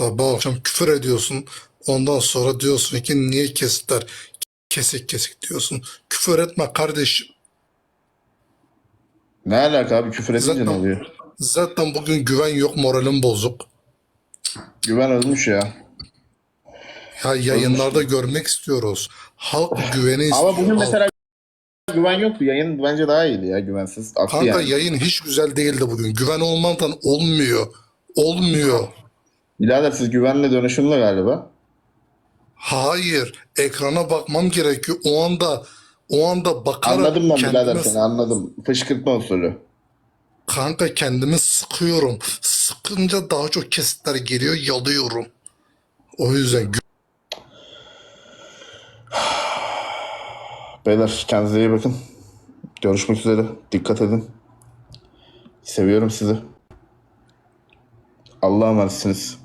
Sabah akşam küfür ediyorsun. Ondan sonra diyorsun ki niye kesitler kesik kesik diyorsun. Küfür etme kardeşim. Ne alaka abi küfür edince ne Zaten, oluyor? zaten bugün güven yok moralim bozuk. Güven ölmüş ya. Ya yayınlarda görmek istiyoruz. Halk güveni istiyor. Ama bugün mesela güven yoktu. Yayın bence daha iyiydi ya güvensiz. Aktı Kanka yani. yayın hiç güzel değildi bugün. Güven olmadan olmuyor. Olmuyor. Birader siz güvenle dönüşümlü galiba. Hayır. Ekrana bakmam gerekiyor. O anda o anda bakarak Anladım ben birader kendime- seni anladım. Fışkırtma usulü. Kanka kendimi sıkıyorum. Sıkınca daha çok kesitler geliyor, yalıyorum. O yüzden Beyler kendinize iyi bakın. Görüşmek üzere. Dikkat edin. Seviyorum sizi. Allah'a emanetsiniz.